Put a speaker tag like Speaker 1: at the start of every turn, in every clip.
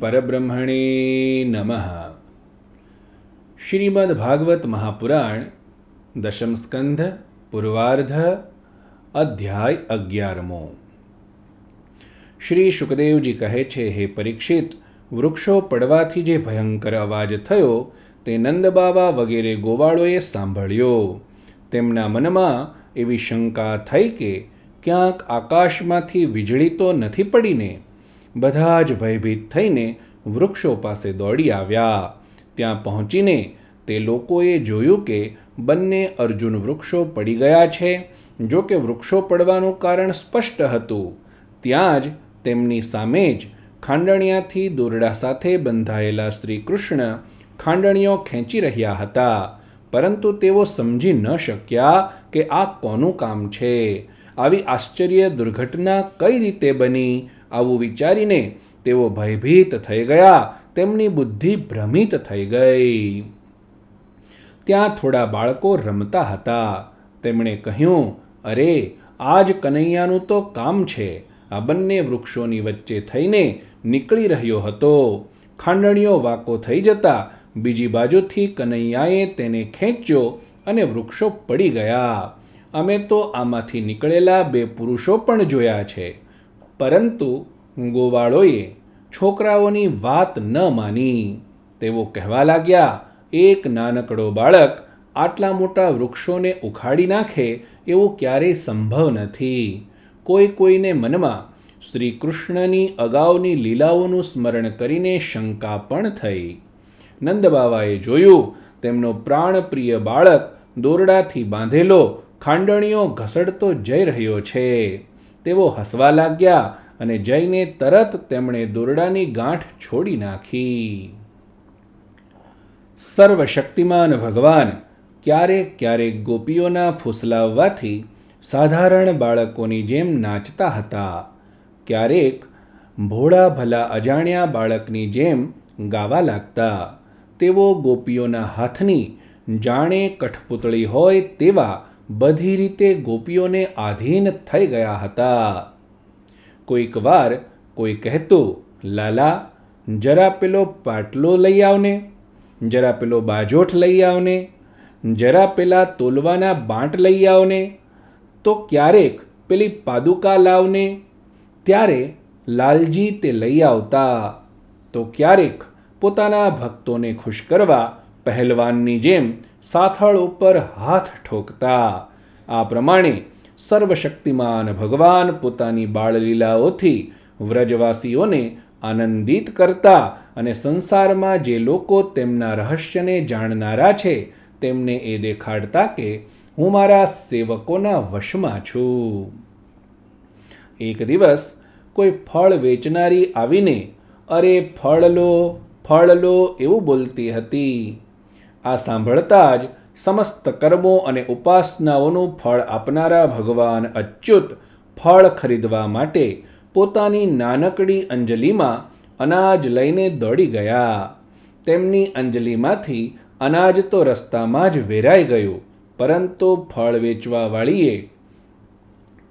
Speaker 1: પરબ્રહ્મણે નમઃ શ્રીમદ ભાગવત મહાપુરાણ દશમ સ્કંધ પૂર્વાર્ધ અધ્યાય અગિયારમો શ્રી સુખદેવજી કહે છે હે પરીક્ષિત વૃક્ષો પડવાથી જે ભયંકર અવાજ થયો, તે નંદબાવા વગેરે ગોવાળોએ સાંભળ્યો. તેમના મનમાં એવી શંકા થઈ કે ક્યાંક આકાશમાંથી વીજળી તો નથી પડીને, બધા જ ભયભીત થઈને વૃક્ષો પાસે દોડી આવ્યા. ત્યાં પહોંચીને તે લોકોએ જોયું કે બંને અર્જુન વૃક્ષો પડી ગયા છે જો કે વૃક્ષો પડવાનું કારણ સ્પષ્ટ હતું. ત્યાં જ તેમની સામે જ ખાંડણિયાથી દોરડા સાથે બંધાયેલા શ્રી કૃષ્ણ ખાંડણીઓ ખેંચી રહ્યા હતા. પરંતુ તેઓ સમજી ન શક્યા કે આ કોનું કામ છે. આવી આશ્ચર્ય દુર્ઘટના કઈ રીતે બની આવું વિચારીને તેઓ ભયભીત થઈ ગયા. તેમની બુદ્ધિ ભ્રમિત થઈ ગઈ. ત્યાં થોડા બાળકો રમતા હતા. તેમણે કહ્યું, અરે, આજ કનૈયાનું તો કામ છે. આ બંને વૃક્ષોની વચ્ચે થઈને નીકળી રહ્યો હતો. ખાંડણીઓ વાકો થઈ જતા બીજી બાજુથી કનૈયાએ તેને ખેંચ્યો અને વૃક્ષો પડી ગયા. અમે તો આમાંથી નીકળેલા બે પુરુષો પણ જોયા છે. પરંતુ ગોવાળોએ છોકરાઓની વાત ન માની. તેઓ કહેવા લાગ્યા, એક નાનકડો બાળક આટલા મોટા વૃક્ષોને ઉખાડી નાખે એવું ક્યારેય સંભવ નથી. કોઈ કોઈને મનમાં શ્રી કૃષ્ણની અગાઉની લીલાઓનું સ્મરણ કરીને શંકા પણ થઈ. નંદબાવાએ જોયું, તેમનો પ્રાણપ્રિય બાળક દોરડાથી બાંધેલો ખાંડણીઓ ઘસડતો જઈ રહ્યો છે. તેઓ હસવા લાગ્યા અને જઈને તરત તેમણે દોરડાની ગાંઠ છોડી નાખી. સર્વશક્તિમાન ભગવાન, ક્યારેક ક્યારેક ગોપીઓના ફૂસલાવવાથી સાધારણ બાળકોની જેમ નાચતા હતા. ક્યારેક ભોળા ભલા અજાણ્યા બાળકની જેમ ગાવા લાગતા. તેઓ ગોપીઓના હાથની જાણે કઠપૂતળી હોય તેવા બધી રીતે ગોપીઓને આધીન થઈ ગયા હતા. કોઈક વાર કોઈ કહેતું, લાલા, જરા પેલો પાટલો લઈ આવને, જરા પેલો બાજોઠ લઈ આવને, જરા પેલા તોલવાના બાંટ લઈ આવને તો ક્યારેક પેલી પાદુકા લાવને, ત્યારે લાલજી તે લઈ આવતા. તો ક્યારેક પોતાના ભક્તોને ખુશ કરવા પહેલવાનની જેમ સાથળ ઉપર હાથ ઠોકતા. આ પ્રમાણે સર્વશક્તિમાન ભગવાન પોતાની બાળલીલાઓથી વ્રજવાસીઓને આનંદિત કરતા અને સંસારમાં જે લોકો તેમના રહસ્યને જાણનારા છે, તેમને એ દેખાડતા કે હું મારા સેવકોના વશમાં છું. એક દિવસ કોઈ ફળ વેચનારી આવીને, અરે, ફળ લો ફળ લો, એવું બોલતી હતી. આ સાંભળતા જ સમસ્ત કર્મો અને ઉપાસનાઓનું ફળ આપનારા ભગવાન અચ્યુત ફળ ખરીદવા માટે પોતાની નાનકડી અંજલિમાં અનાજ લઈને દોડી ગયા. તેમની અંજલિમાંથી અનાજ તો રસ્તામાં જ વેરાઈ ગયું. પરંતુ ફળ વેચવાવાળીએ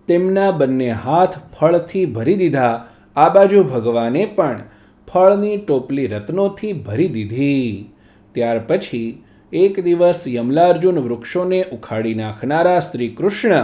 Speaker 1: તેમના બંને હાથ ફળથી ભરી દીધા. આ બાજુ ભગવાને પણ ફળની ટોપલી રત્નોથી ભરી દીધી. ત્યાર પછી એક દિવસ યમલાર્જુન વૃક્ષોને ઉખાડી નાખનારા શ્રી કૃષ્ણ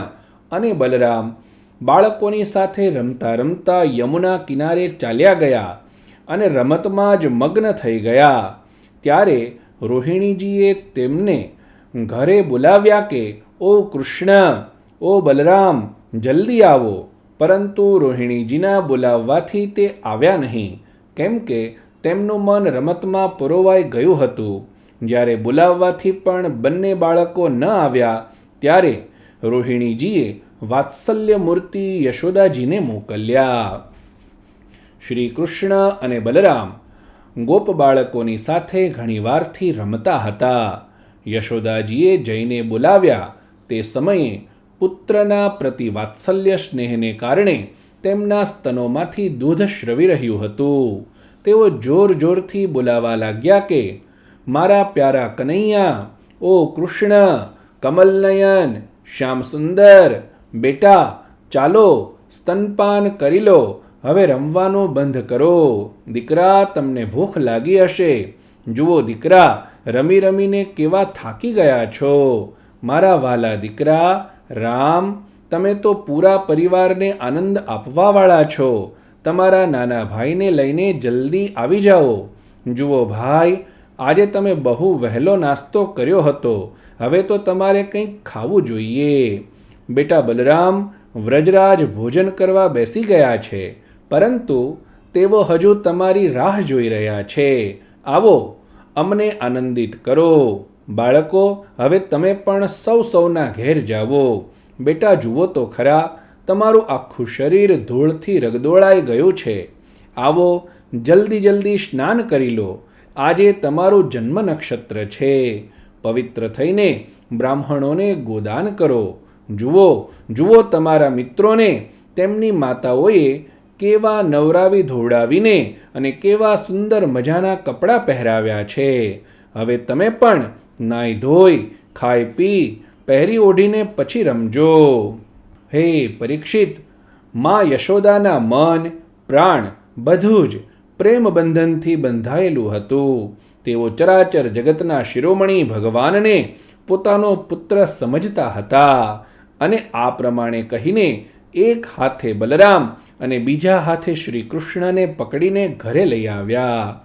Speaker 1: અને બલરામ બાળકોની સાથે રમતા રમતા યમુના કિનારે ચાલ્યા ગયા અને રમતમાં જ મગ્ન થઈ ગયા. ત્યારે રોહિણીજીએ તેમને ઘરે બોલાવ્યા કે, ઓ કૃષ્ણ, ઓ બલરામ, જલ્દી આવો. પરંતુ રોહિણીજીના બોલાવવાથી તે આવ્યા નહીં. કેમ કે તેમનું મન રમતમાં પરોવાઈ ગયું હતું. જ્યારે બોલાવવાથી પણ બંને બાળકો ન આવ્યા, ત્યારે રોહિણીજીએ વાત્સલ્ય મૂર્તિ યશોદાજીને મોકલ્યા. શ્રી કૃષ્ણ અને બલરામ, ગોપ બાળકોની સાથે ઘણીવારથી રમતા હતા. યશોદાજીએ જઈને બોલાવ્યા. તે સમયે પુત્રના પ્રતિ વાત્સલ્ય સ્નેહને કારણે તેમના સ્તનોમાંથી દૂધ શ્રવી રહ્યું હતું. તેઓ જોર જોરથી બોલાવા લાગ્યા કે, મારા પ્યારા કનૈયા, ઓ કૃષ્ણ, કમલનયન, શ્યામ સુંદર, બેટા, ચાલો સ્તનપાન કરી લો, હવે રમવાનું બંધ કરો. દીકરા, તમને ભૂખ લાગી હશે. જુઓ દીકરા રમી રમીને કેવા થાકી ગયા છો? મારા વાલા દીકરા, રામ, તમે તો પૂરા પરિવારને આનંદ આપવાવાળા છો. તમારા નાના ભાઈને લઈને જલ્દી આવી જાઓ. જુઓ ભાઈ, આજે તમે બહુ વહેલો નાસ્તો કર્યો હતો. હવે તો તમારે કંઈક ખાવું જોઈએ. બેટા બલરામ, વ્રજરાજ ભોજન કરવા બેસી ગયા છે. પરંતુ તેઓ હજુ તમારી રાહ જોઈ રહ્યા છે. આવો અમને આનંદિત કરો. બાળકો, હવે તમે પણ સૌ સૌના ઘેર જાઓ. બેટા, જુઓ તો ખરા, તમારું આખું શરીર ધૂળથી રગદોળાઈ ગયું છે. આવો, જલ્દી જલ્દી સ્નાન કરી લો. આજે તમારું જન્મ નક્ષત્ર છે. પવિત્ર થઈને બ્રાહ્મણોને ગોદાન કરો. જુઓ જુઓ તમારા મિત્રોને, તેમની માતાઓએ કેવા નવરાવી ધોવડાવીને અને કેવા સુંદર મજાના કપડાં પહેરાવ્યા છે. હવે તમે પણ નાહી ધોઈ, ખાઈ પી, પહેરી ઓઢીને પછી રમજો. હે પરીક્ષિત, મા યશોદાના મન, પ્રાણ બધું જ પ્રેમ બંધનથી બંધાયેલું હતું. તેઓ ચરાચર જગતના શિરોમણી ભગવાનને પોતાનો પુત્ર સમજતા હતા અને આ પ્રમાણે કહીને એક હાથે બલરામ અને બીજા હાથે શ્રી કૃષ્ણને પકડીને ઘરે લઈ આવ્યા.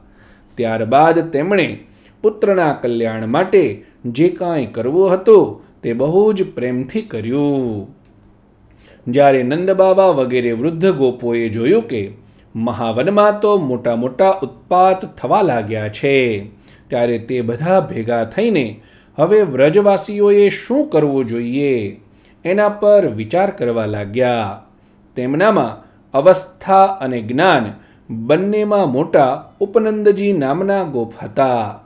Speaker 1: ત્યારબાદ તેમણે પુત્રના કલ્યાણ માટે જે કાંઈ કરવું હતું તે બહુ જ પ્રેમથી કર્યું. જ્યારે નંદબાબા વગેરે વૃદ્ધ ગોપોએ જોયું કે મહાવનમાં તો મોટા મોટા ઉત્પાત થવા લાગ્યા છે, ત્યારે તે બધા ભેગા થઈને હવે વ્રજવાસીઓએ શું કરવું જોઈએ એના પર વિચાર કરવા લાગ્યા. તેમનામાં અવસ્થા અને જ્ઞાન બંનેમાં મોટા ઉપનંદજી નામના ગોપ હતા.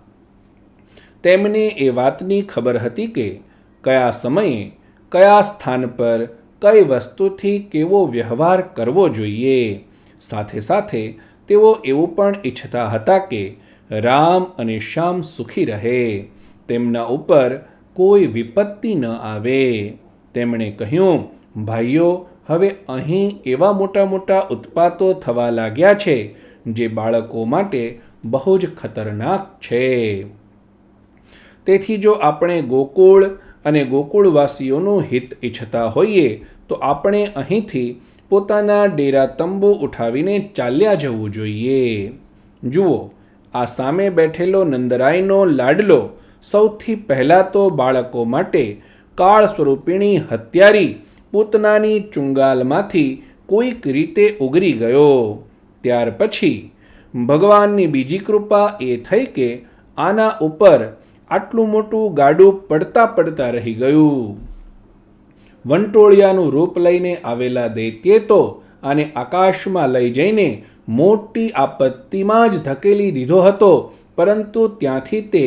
Speaker 1: તેમને એ વાતની ખબર હતી કે કયા સમયે કયા સ્થાન પર કઈ વસ્તુથી કેવો વ્યવહાર કરવો જોઈએ. સાથે સાથે તેઓ એવું પણ ઈચ્છતા હતા કે રામ અને શ્યામ સુખી રહે. તેમના ઉપર કોઈ વિપત્તિ ન આવે. તેમણે કહ્યું, ભાઈઓ હવે અહીં એવા મોટા મોટા ઉત્પાતો થવા લાગ્યા છે જે બાળકો માટે બહુ જ ખતરનાક છે. તેથી જો આપણે ગોકુળ અને ગોકુળવાસીઓનું હિત ઈચ્છતા હોઈએ, તો આપણે અહીંથી પોતાના ડેરા તંબુ ઉઠાવીને ચાલ્યા જવું જોઈએ. જુઓ, આ સામે બેઠેલો નંદરાયનો લાડલો સૌથી પહેલાં તો બાળકો માટે કાળ સ્વરૂપિણી હત્યારી પૂતનાની ચુંગાલમાંથી કોઈક રીતે ઉગરી ગયો. ત્યાર પછી ભગવાનની બીજી કૃપા એ થઈ કે આના ઉપર આટલું મોટું ગાડું પડતા પડતા રહી ગયું. વંટોળિયાનું રૂપ લઈને આવેલા દૈત્યે તો આને આકાશમાં લઈ જઈને મોટી આપત્તિમાં જ ધકેલી દીધો હતો, પરંતુ ત્યાંથી તે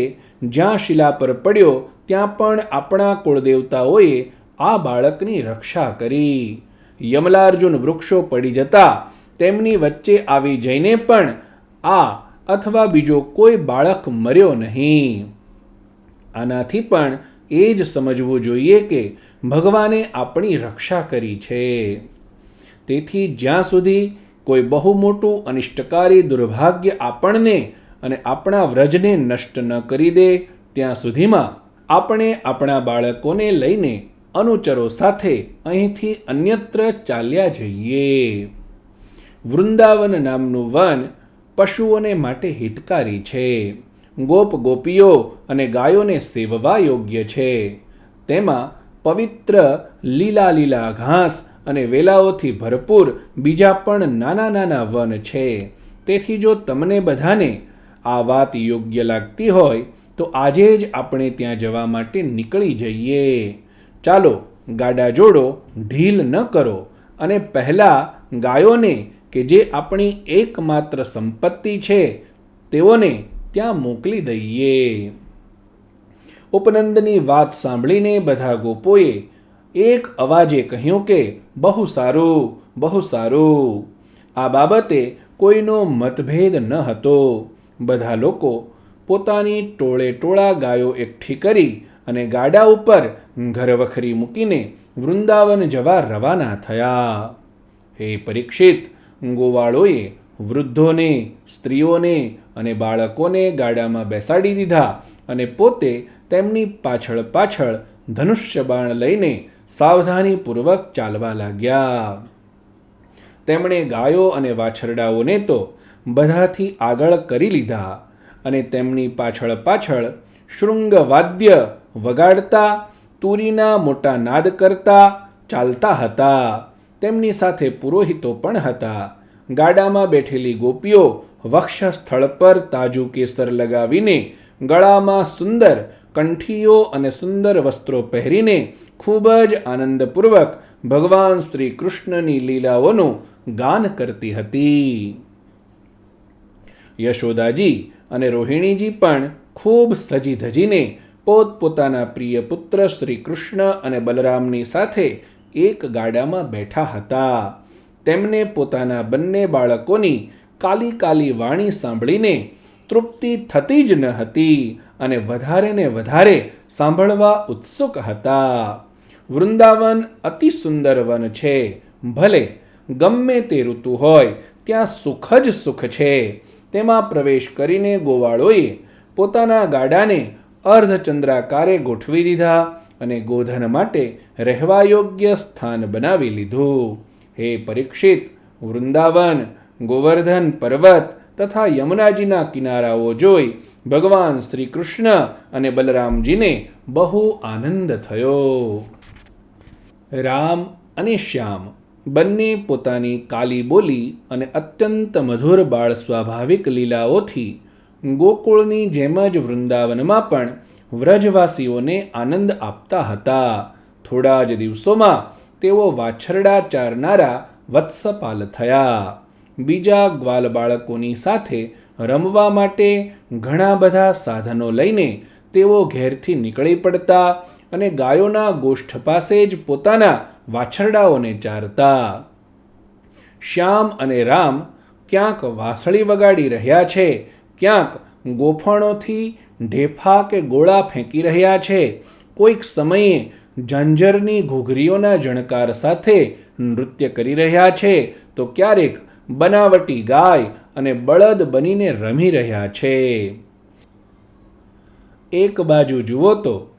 Speaker 1: જ્યાં શિલા પર પડ્યો, ત્યાં પણ આપણા કુળદેવતાઓએ આ બાળકની રક્ષા કરી. યમલાર્જુન વૃક્ષો પડી જતા તેમની વચ્ચે આવી જઈને પણ આ અથવા બીજો કોઈ બાળક મર્યો નહીં. આનાથી પણ એ જ સમજવું જોઈએ કે ભગવાને આપણી રક્ષા કરી છે. તેથી જ્યાં સુધી કોઈ બહુ મોટું અનિષ્ટકારી દુર્ભાગ્ય આપણને અને આપણા વ્રજને નષ્ટ ન કરી દે, ત્યાં સુધીમાં આપણે આપણા બાળકોને લઈને અનુચરો સાથે અહીંથી અન્યત્ર ચાલ્યા જઈએ. વૃંદાવન નામનું વન પશુઓને માટે હિતકારી છે. ગોપ ગોપીઓ અને ગાયોને સેવવા યોગ્ય છે. તેમાં પવિત્ર લીલા લીલા ઘાસ અને વેલાઓથી ભરપૂર બીજા પણ નાના નાના વન છે. તેથી જો તમને બધાને આ વાત યોગ્ય લાગતી હોય, તો આજે જ આપણે ત્યાં જવા માટે નીકળી જઈએ. ચાલો ગાડા જોડો, ઢીલ ન કરો અને પહેલાં ગાયોને કે જે આપણી એકમાત્ર સંપત્તિ છે, તેઓને ત્યાં મોકલી દઈએ. ઉપનંદની વાત સાંભળીને બધા ગોપોએ એક અવાજે કહ્યું કે, બહુ સારું બહુ સારું. આ બાબતે કોઈનો મતભેદ ન હતો. બધા લોકો પોતાની ટોળે ટોળા ગાયો એકઠી કરી અને ગાડા ઉપર ઘરવખરી મૂકીને વૃંદાવન જવા રવાના થયા. હે પરીક્ષિત, ગોવાળોએ વૃદ્ધોને, સ્ત્રીઓને અને બાળકોને ગાડામાં બેસાડી દીધા અને પોતે તેમની પાછળ પાછળ ધનુષ્ય બાણ લઈને સાવધાનીપૂર્વક ચાલવા લાગ્યા. તેમણે ગાયો અને વાછરડાઓને તો બધાથી આગળ કરી લીધા અને તેમની પાછળ પાછળ શૃંગવાદ્ય વગાડતા, તુરીના મોટા નાદ કરતા, ચાલતા હતા. તેમની સાથે પુરોહિતો પણ હતા. ગાડામાં બેઠેલી ગોપીઓ વક્ષ સ્થળ પર તાજું કેસર લગાવીને ગળામાં સુંદર કંઠીઓ અને સુંદર વસ્ત્રો પહેરીને ખૂબ જ આનંદપૂર્વક ભગવાન શ્રી કૃષ્ણની લીલાઓનું ગાન કરતી હતી. યશોદાજી અને રોહિણીજી પણ ખૂબ સજી ધજીને પોતપોતાના પ્રિય પુત્ર શ્રી કૃષ્ણ અને બલરામની સાથે એક ગાડામાં બેઠા હતા. તેમને પોતાના બંને બાળકોની કાલી કાલી વાણી સાંભળીને તૃપ્તિ થતી જ ન હતી અને વધારે ને વધારે સાંભળવા ઉત્સુક હતા. વૃંદાવન અતિ સુંદર વન છે. ભલે ગમે તે ઋતુ હોય, ત્યાં સુખ જ સુખ છે. તેમાં પ્રવેશ કરીને ગોવાળોએ પોતાના ગાડાને અર્ધચંદ્રાકારે ગોઠવી દીધા અને ગોધન માટે રહેવા યોગ્ય સ્થાન બનાવી લીધું. હે પરીક્ષિત, વૃંદાવન, ગોવર્ધન પર્વત તથા યમુનાજીના કિનારાઓ જોઈ ભગવાન શ્રી કૃષ્ણ અને બલરામજીને બહુ આનંદ થયો. રામ અને શ્યામ બંને પોતાની કાલી બોલી અને અત્યંત મધુર બાળ સ્વાભાવિક લીલાઓથી ગોકુળની જેમ જ વૃંદાવનમાં પણ વ્રજવાસીઓને આનંદ આપતા હતા. થોડા જ દિવસોમાં તેઓ વાછરડા ચારનારા વત્સપાલ થયા. બીજા ગ્વાલ બાળકોની સાથે રમવા માટે ઘણા બધા સાધનો લઈને તેઓ ઘેરથી નીકળી પડતા અને ગાયોના ગોષ્ઠ પાસે જ પોતાના વાછરડાઓને ચારતા. શ્યામ અને રામ ક્યાંક વાંસળી વગાડી રહ્યા છે ક્યાંક ગોફણોથી ઢેફા કે ગોળા ફેંકી રહ્યા છે. કોઈક સમયે ઝંઝરની ઘૂઘરીઓના જણકાર સાથે નૃત્ય કરી રહ્યા છે. તો ક્યારેક બનાવટી ગાય અને બળદ બનીને રમી રહ્યા છે. એક બાજુ જુઓ તો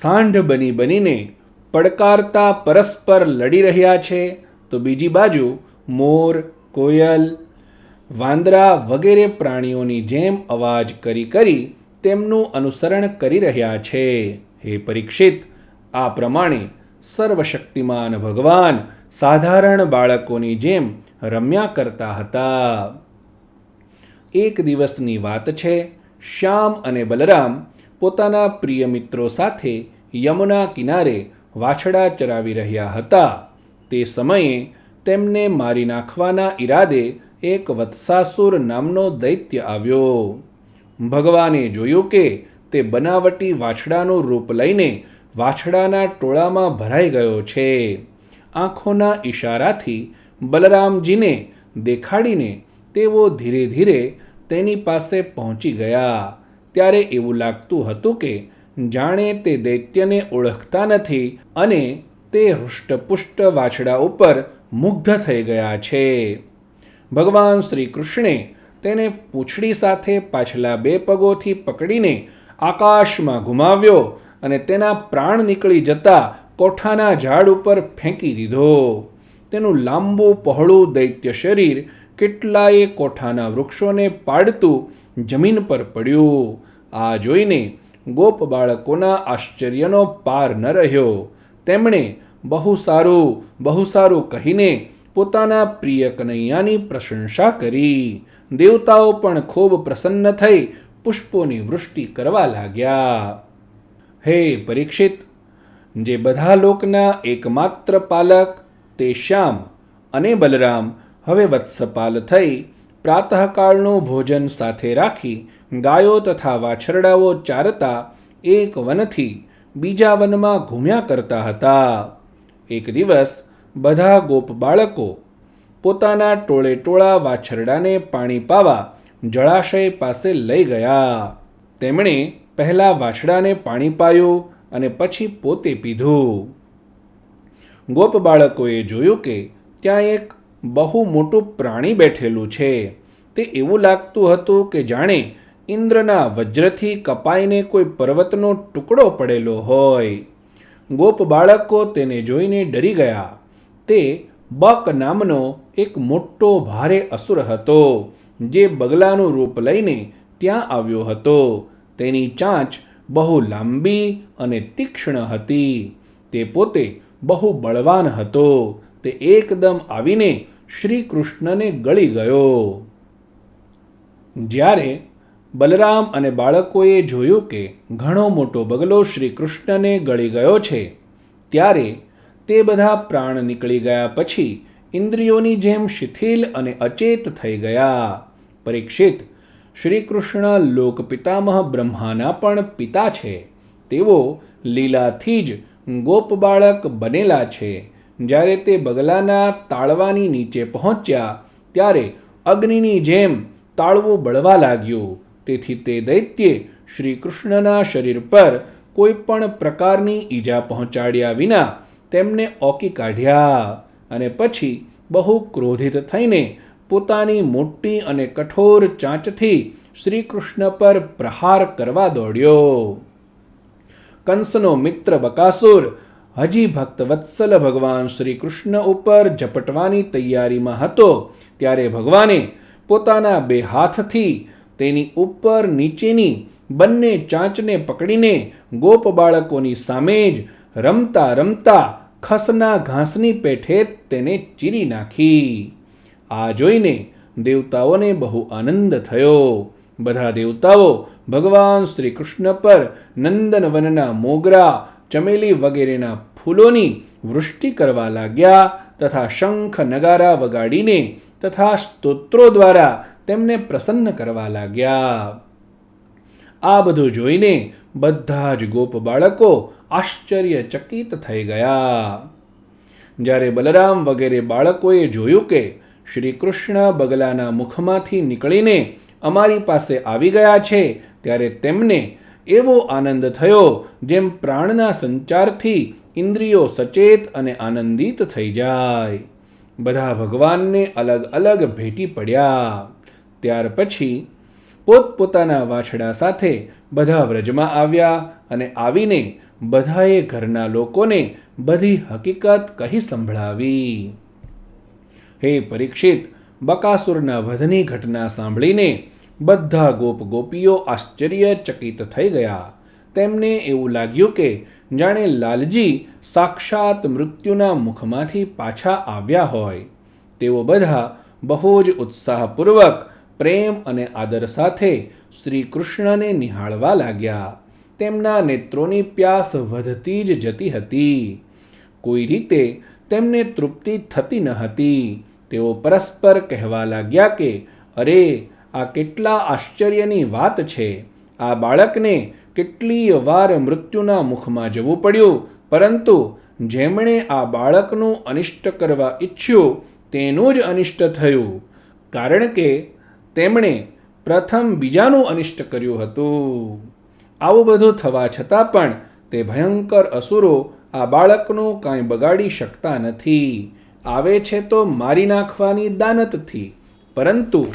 Speaker 1: સાંઢ બની બનીને પડકારતા પરસ્પર લડી રહ્યા છે. તો બીજી બાજુ મોર, કોયલ વાંદરા વગેરે પ્રાણીઓની જેમ અવાજ કરી કરી તેમનું અનુસરણ કરી રહ્યા છે. હે પરીક્ષિત, આ પ્રમાણે સર્વશક્તિમાન ભગવાન સાધારણ બાળકોની જેમ રમ્યા કરતા હતા. એક દિવસની વાત છે, શ્યામ અને બલરામ પોતાના પ્રિય મિત્રો સાથે યમુના કિનારે વાછડા ચરાવી રહ્યા હતા. તે સમયે તેમને મારી નાખવાના ઈરાદે એક વત્સાસુર નામનો દૈત્ય આવ્યો. ભગવાને જોયું કે તે બનાવટી વાછડાનું રૂપ લઈને વાછડાના ટોળામાં ભરાઈ ગયો છે. આંખોના ઈશારાથી બલરામજીને દેખાડીને તેઓ ધીરે ધીરે તેની પાસે પહોંચી ગયા. ત્યારે એવું લાગતું હતું કે જાણે તે દૈત્યને ઓળખતા નથી અને તે હૃષ્ટપુષ્ટ વાછડા ઉપર મુગ્ધ થઈ ગયા છે. ભગવાન શ્રી કૃષ્ણે તેને પૂંછડી સાથે પાછલા બે પગોથી પકડીને આકાશમાં ઘુમાવ્યો અને તેના પ્રાણ નીકળી જતા કોઠાના ઝાડ ઉપર ફેંકી દીધો. તેનું લાંબુ પહોળું દૈત્ય શરીર કેટલાય કોઠાના વૃક્ષોને પાડતું જમીન પર પડ્યું. આ જોઈને ગોપ બાળકોના આશ્ચર્યનો પાર ન રહ્યો. તેમણે બહુ સારું બહુ સારું કહીને પોતાના પ્રિય કનૈયાની પ્રશંસા કરી. દેવતાઓ પણ ખૂબ પ્રસન્ન થઈ પુષ્પોની વૃષ્ટિ કરવા લાગ્યા. હે પરીક્ષિત, જે બધા લોકના એકમાત્ર પાલક તે શ્યામ અને બલરામ હવે વત્સપાલ થઈ પ્રાતઃકાળનું ભોજન સાથે રાખી ગાયો તથા વાછરડાઓ ચારતા એક વનથી બીજા વનમાં ઘૂમ્યા કરતા હતા. એક દિવસ બધા ગોપ બાળકો પોતાના ટોળે ટોળા વાછરડાને પાણી પાવા જળાશય પાસે લઈ ગયા. તેમણે પહેલાં વાછડાને પાણી પાયું અને પછી પોતે પીધું. ગોપ બાળકોએ જોયું કે ત્યાં એક બહુ મોટું પ્રાણી બેઠેલું છે. તે એવું લાગતું હતું કે જાણે ઇન્દ્રના વજ્રથી કપાઈને કોઈ પર્વતનો ટુકડો પડેલો હોય. ગોપ બાળકો તેને જોઈને ડરી ગયા. તે બક નામનો એક મોટો ભારે અસુર હતો, જે બગલાનું રૂપ લઈને ત્યાં આવ્યો હતો. તેની ચાંચ બહુ લાંબી અને તીક્ષ્ણ હતી. તે પોતે બહુ બળવાન હતો. તે એકદમ આવીને શ્રી કૃષ્ણને ગળી ગયો. જ્યારે બલરામ અને બાળકોએ જોયું કે ઘણો મોટો બગલો શ્રી કૃષ્ણને ગળી ગયો છે, ત્યારે તે બધા પ્રાણ નીકળી ગયા પછી ઇન્દ્રિયોની જેમ શિથિલ અને અચેત થઈ ગયા. પરીક્ષિત શ્રી કૃષ્ણ લોકપિતામહ બ્રહ્માના પણ પિતા છે. તેઓ લીલાથી જ ગોપ બાળક બનેલા છે. જ્યારે તે બગલાના તાળવાની નીચે પહોંચ્યા, ત્યારે અગ્નિની જેમ તાળવું બળવા લાગ્યું. તેથી તે દૈત્યે શ્રી કૃષ્ણના શરીર પર કોઈ પણ પ્રકારની ઈજા પહોંચાડ્યા વિના તેમને ઓકી કાઢ્યા અને પછી બહુ ક્રોધિત થઈને પોતાની મોટી અને કઠોર ચાંચથી શ્રી કૃષ્ણ પર પ્રહાર કરવા દોડ્યો. કંસનો મિત્ર બકાસુર, હજી ભક્ત વત્સલ ભગવાન શ્રી કૃષ્ણ ઉપર ઝપટવાની તૈયારીમાં હતો ત્યારે ભગવાને પોતાના બે હાથથી તેની ઉપર નીચેની બંને ચાંચને પકડીને ગોપ બાળકોની સામે જ રમતા રમતા ખસના ઘાસની પેઠે તેને ચીરી નાખી. આ જોઈને દેવતાઓને બહુ આનંદ થયો. બધા દેવતાઓ ભગવાન શ્રી કૃષ્ણ પર નંદનવનના મોગરા, ચમેલી વગેરેના ફૂલોની વૃષ્ટિ કરવા લાગ્યા તથા શંખ નગારા વગાડીને તથા સ્તોત્રો દ્વારા તેમને પ્રસન્ન કરવા લાગ્યા. આ બધું જોઈને બધા જ ગોપ બાળકો આશ્ચર્યચકિત થઈ ગયા. જ્યારે બલરામ વગેરે બાળકોએ જોયું કે શ્રી કૃષ્ણ બગલાના મુખમાંથી નીકળીને અમારી પાસે આવી ગયા છે, ત્યારે તેમને એવો આનંદ થયો જેમ પ્રાણના સંચારથી ઇન્દ્રિયો સચેત અને આનંદિત થઈ જાય. બધા ભગવાનને અલગ અલગ ભેટી પડ્યા. ત્યાર પછી પોતપોતાના વાછડા સાથે બધા વ્રજમાં આવ્યા અને આવીને બધાએ ઘરના લોકોને બધી હકીકત કહી સંભળાવી. હે પરીક્ષિત, બકાસુરના વધની ઘટના સાંભળીને બધા ગોપ ગોપીઓ આશ્ચર્યચકિત થઈ ગયા. તેમને એવું લાગ્યું કે જાણે લાલજી સાક્ષાત મૃત્યુના મુખમાંથી પાછા આવ્યા હોય. તેઓ બધા બહુ જ ઉત્સાહપૂર્વક પ્રેમ અને આદર સાથે શ્રી કૃષ્ણને નિહાળવા લાગ્યા. તેમના નેત્રોની પ્યાસ વધતી જ જતી હતી. કોઈ રીતે તેમને તૃપ્તિ થતી ન હતી. તેઓ પરસ્પર કહેવા લાગ્યા કે, અરે, આ કેટલા આશ્ચર્યની વાત છે. આ બાળકને કેટલીય વાર મૃત્યુના મુખમાં જવું પડ્યું. પરંતુ જેમણે આ બાળકનું અનિષ્ટ કરવા ઈચ્છ્યું, તેનું જ અનિષ્ટ થયું. કારણ કે તેમણે પ્રથમ બીજાનું અનિષ્ટ કર્યું હતું. આવું બધું થવા છતાં પણ તે ભયંકર અસુરો આ બાળકનું કાંઈ બગાડી શકતા નથી. આવે છે તો મારી નાખવાની દાનતથી. પરંતુ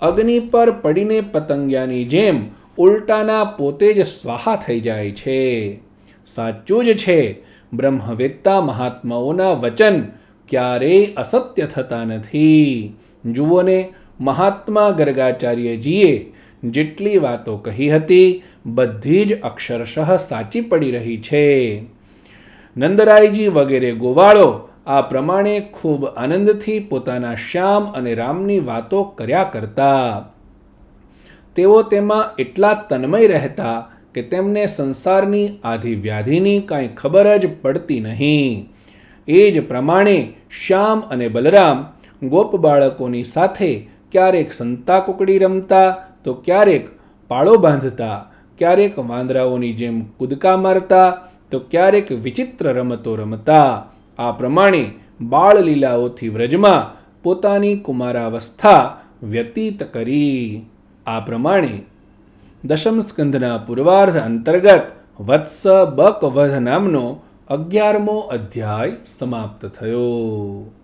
Speaker 1: અગ્નિ પર પડીને પતંગિયાની જેમ ઉલટાના પોતે જ સ્વાહા થઈ જાય છે. સાચું જ છે, બ્રહ્મવેત્તા મહાત્માઓના વચન ક્યારેય અસત્ય થતા નથી. જુઓને મહાત્મા ગર્ગાચાર્યજીએ જેટલી વાતો કહી હતી, બધી જ અક્ષરશઃ સાચી પડી રહી છે. નંદરાયજી વગેરે ગોવાળો આ પ્રમાણે ખૂબ આનંદથી પોતાના શ્યામ અને રામની વાતો કર્યા કરતા. તેઓ તેમાં એટલા તન્મય રહેતા કે તેમને સંસારની આધી વ્યાધિની કાંઈ ખબર જ પડતી નહીં. એ જ પ્રમાણે શ્યામ અને બલરામ ગોપ બાળકોની સાથે ક્યારેક સંતા કુકડી રમતા, તો ક્યારેક પાળો બાંધતા, ક્યારેક વાંદરાઓની જેમ કૂદકા મારતા, તો ક્યારેક વિચિત્ર રમતો રમતા. આ પ્રમાણે બાળલીલાઓથી વ્રજમાં પોતાની કુમારાવસ્થા વ્યતીત કરી. આ પ્રમાણે દશમ સ્કંદના પૂર્વાર્ધ અંતર્ગત વત્સ બક વધ નામનો અગિયારમો અધ્યાય સમાપ્ત થયો.